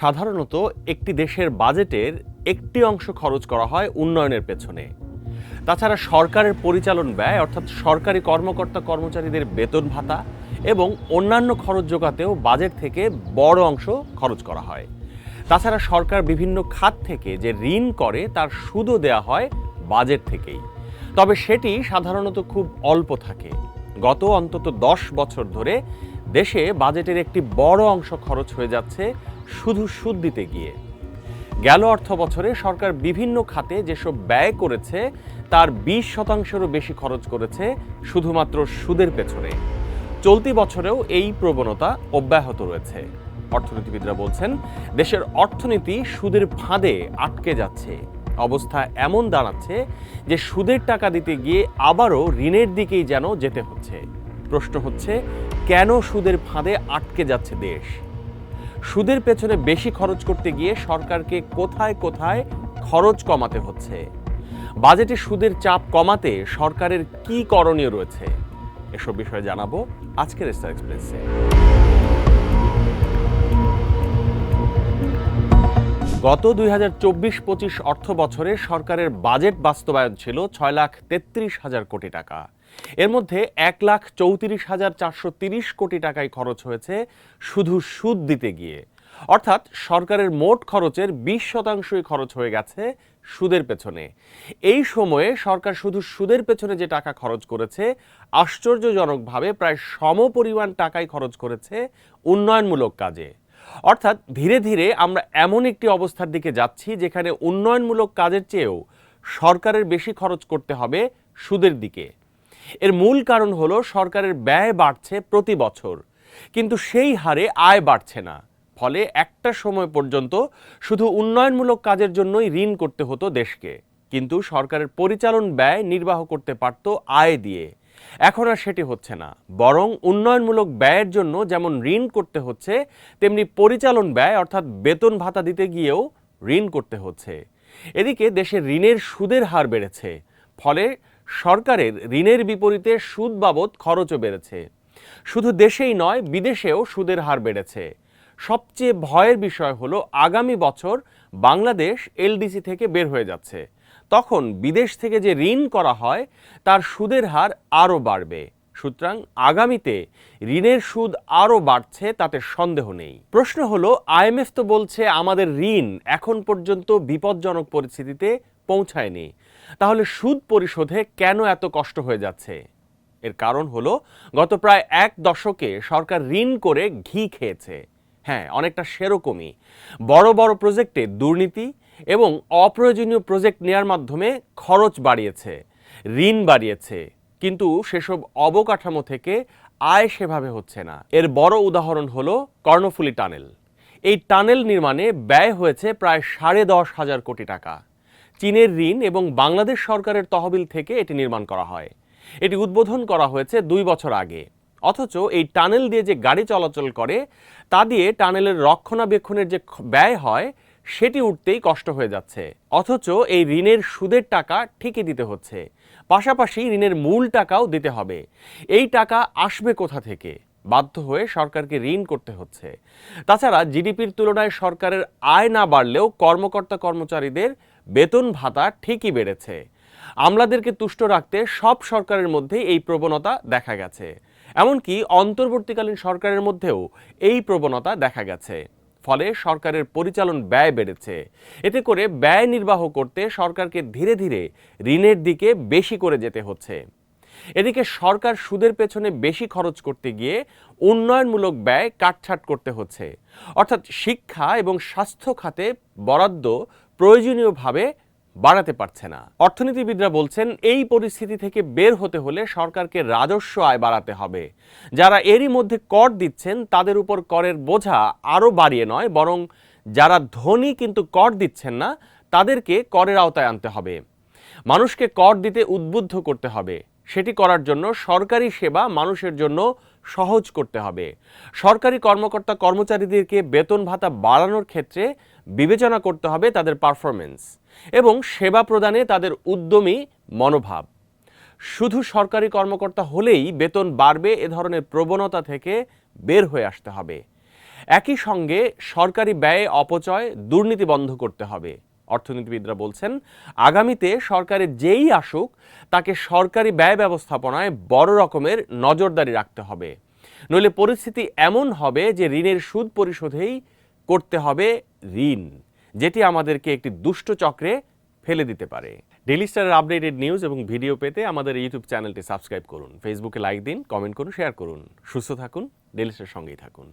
সাধারণত একটি দেশের বাজেটের একটি অংশ খরচ করা হয় উন্নয়নের পেছনে। তাছাড়া সরকারের পরিচালন ব্যয়, অর্থাৎ সরকারি কর্মকর্তা কর্মচারীদের বেতন ভাতা এবং অন্যান্য খরচ যোগাতেও বাজেট থেকে বড় অংশ খরচ করা হয়। তাছাড়া সরকার বিভিন্ন খাত থেকে যে ঋণ করে, তার সুদও দেয়া হয় বাজেট থেকেই। তবে সেটি সাধারণত খুব অল্প থাকে। গত অন্তত দশ বছর ধরে দেশে বাজেটের একটি বড় অংশ খরচ হয়ে যাচ্ছে শুধু সুদ দিতে গিয়ে। গেল অর্থ বছরে সরকার বিভিন্ন খাতে যেসব ব্যয় করেছে, তার বিশ শতাংশেরও বেশি খরচ করেছে শুধুমাত্র সুদের পেছনে। চলতি বছরেও এই প্রবণতা অব্যাহত রয়েছে। অর্থনীতিবিদরা বলছেন, দেশের অর্থনীতি সুদের ফাঁদে আটকে যাচ্ছে। অবস্থা এমন দাঁড়াচ্ছে যে সুদের টাকা দিতে গিয়ে আবারও ঋণের দিকেই যেন যেতে হচ্ছে। প্রশ্ন হচ্ছে, কেন সুদের ফাঁদে আটকে যাচ্ছে দেশ? সুদের পেছনে বেশি খরচ করতে গিয়ে সরকারকে কোথায় কোথায় খরচ কমাতে হচ্ছে? বাজেটে সুদের চাপ কমাতে সরকারের কি করণীয় রয়েছে? এসব বিষয়ে জানাব আজকের স্টার এক্সপ্রেসে। গত দুই হাজার চব্বিশ পঁচিশ অর্থ বছরে সরকারের বাজেট বাস্তবায়ন ছিল ছয় লাখ তেত্রিশ হাজার কোটি টাকা। এর মধ্যে এক লাখ চৌত্রিশ হাজার চারশো তিরিশ কোটি টাকায় খরচ হয়েছে শুধু সুদ দিতে গিয়ে। অর্থাৎ সরকারের মোট খরচের বিশ শতাংশই খরচ হয়ে গেছে সুদের পেছনে। এই সময়ে সরকার শুধু সুদের পেছনে যে টাকা খরচ করেছে, আশ্চর্যজনকভাবে প্রায় সম পরিমাণ টাকাই খরচ করেছে উন্নয়নমূলক কাজে। অর্থাৎ ধীরে ধীরে আমরা এমন একটি অবস্থার দিকে যাচ্ছি যেখানে উন্নয়নমূলক কাজের চেয়েও সরকারের বেশি খরচ করতে হবে সুদের দিকে। এর মূল কারণ হলো সরকারের ব্যয় বাড়ছে প্রতি বছর। কিন্তু সেই হারে আয় বাড়ছে না। ফলে একটা সময় পর্যন্ত শুধু উন্নয়নমূলক কাজের জন্যই ঋণ করতে হতো দেশকে। কিন্তু সরকারের পরিচালন ব্যয় নির্বাহ করতে পারত আয় দিয়ে। এখন আর সেটি হচ্ছে না। বরং উন্নয়নমূলক ব্যয়ের জন্য যেমন ঋণ করতে হচ্ছে, তেমনি পরিচালন ব্যয় অর্থাৎ বেতন ভাতা দিতে গিয়েও ঋণ করতে হচ্ছে। এদিকে দেশের ঋণের সুদের হার বেড়েছে। ফলে সরকারের ঋণের বিপরীতে সুদ বাবদ খরচও বেড়েছে। শুধু দেশেই নয়, বিদেশেও সুদের হার বেড়েছে। সবচেয়ে ভয়ের বিষয় হলো, আগামী বছর বাংলাদেশ এলডিসি থেকে বের হয়ে যাচ্ছে। তখন বিদেশ থেকে যে ঋণ করা হয়, তার সুদের হার আরও বাড়বে। সুতরাং আগামীতে ঋণের সুদ আরও বাড়ছে, তাতে সন্দেহ নেই। প্রশ্ন হলো আইএমএফ তো বলছে, আমাদের ঋণ এখন পর্যন্ত বিপজ্জনক পরিস্থিতিতে পৌঁছায়নি। তাহলে সুদ পরিশোধে কেন এত কষ্ট হয়ে যাচ্ছে? এর কারণ হলো, গত প্রায় এক দশকে সরকার ঋণ করে ঘি খেয়েছে। হ্যাঁ অনেকটা সেরকমই। বড় বড় প্রজেক্টে দুর্নীতি এবং অপ্রয়োজনীয় প্রজেক্ট নেয়ার মাধ্যমে খরচ বাড়িয়েছে, ঋণ বাড়িয়েছে। কিন্তু সেসব অবকাঠামো থেকে আয় সেভাবে হচ্ছে না। এর বড় উদাহরণ হলো কর্ণফুলী টানেল। এই টানেল নির্মাণে ব্যয় হয়েছে প্রায় সাড়ে দশ হাজার কোটি টাকা। চীনের ঋণ এবং বাংলাদেশ সরকারের তহবিল থেকে এটি নির্মাণ করা হয়। এটি উদ্বোধন করা হয়েছে দুই বছর আগে। অথচ এই টানেল দিয়ে যে গাড়ি চলাচল করে, তা দিয়ে টানেলের রক্ষণাবেক্ষণের যে ব্যয় হয়, সেটি উঠতেই কষ্ট হয়ে যাচ্ছে। অথচ এই ঋণের সুদের টাকা ঠিকই দিতে হচ্ছে। পাশাপাশি ঋণের মূল টাকাও দিতে হবে। এই টাকা আসবে কোথা থেকে? বাধ্য হয়ে সরকারকে ঋণ করতে হচ্ছে। তাছাড়া জিডিপির তুলনায় সরকারের আয় না বাড়লেও কর্মকর্তা কর্মচারীদের বেতন ভাতা ঠিকই বেড়েছে। আমলাদেরকে তুষ্ট রাখতে সব সরকারের মধ্যেই এই প্রবণতা দেখা গেছে। এমনকি অন্তর্বর্তীকালীন সরকারের মধ্যেও এই প্রবণতা দেখা গেছে। ফলে সরকারের পরিচালন ব্যয় বেড়েছে। এতে করে ব্যয় নির্বাহ করতে সরকারকে ধীরে ধীরে ঋণের দিকে বেশি করে যেতে হচ্ছে। এদিকে সরকার সুদের পেছনে বেশি খরচ করতে গিয়ে উন্নয়নমূলক ব্যয় কাটছাট করতে হচ্ছে। অর্থাৎ শিক্ষা এবং স্বাস্থ্য খাতে বরাদ্দ প্রয়োজনীয়ভাবে বাড়াতে পারছে না। অর্থনীতিবিদরা বলছেন, এই পরিস্থিতি থেকে বের হতে হলে সরকারকে রাজস্ব আয় বাড়াতে হবে। যারা এরই মধ্যে কর দিচ্ছেন, তাদের উপর করের বোঝা আরও বাড়িয়ে নয়, বরং যারা ধনী কিন্তু কর দিচ্ছেন না, তাদেরকে করের আওতায় আনতে হবে। মানুষকে কর দিতে উদ্বুদ্ধ করতে হবে। সেটি করার জন্য সরকারি সেবা মানুষের জন্য সহজ করতে হবে। সরকারি কর্মকর্তা কর্মচারীদেরকে বেতন ভাতা বাড়ানোর ক্ষেত্রে বিবেচনা করতে হবে তাদের পারফরমেন্স এবং সেবা প্রদানে তাদের উদ্যমী মনোভাব। শুধু সরকারি কর্মকর্তা হলেই বেতন বাড়বে এ ধরনের প্রবণতা থেকে বের হয়ে আসতে হবে। একই সঙ্গে সরকারি ব্যয়ে অপচয় দুর্নীতি বন্ধ করতে হবে। অর্থনীতিবিদরা বলছেন, আগামীতে সরকারের যেই আসুক, তাকে সরকারি ব্যয় ব্যবস্থাপনায় বড় রকমের নজরদারি রাখতে হবে। নইলে পরিস্থিতি এমন হবে যে ঋণের সুদ পরিশোধেই করতে হবে ঋণ, যেটি আমাদেরকে একটি দুষ্ট চক্রে ফেলে দিতে পারে। ডেলি স্টারের আপডেটেড নিউজ এবং ভিডিও পেতে আমাদের ইউটিউব চ্যানেলটি সাবস্ক্রাইব করুন। ফেসবুকে লাইক দিন, কমেন্ট করুন, শেয়ার করুন। সুস্থ থাকুন ডেলি স্টার সঙ্গেই থাকুন।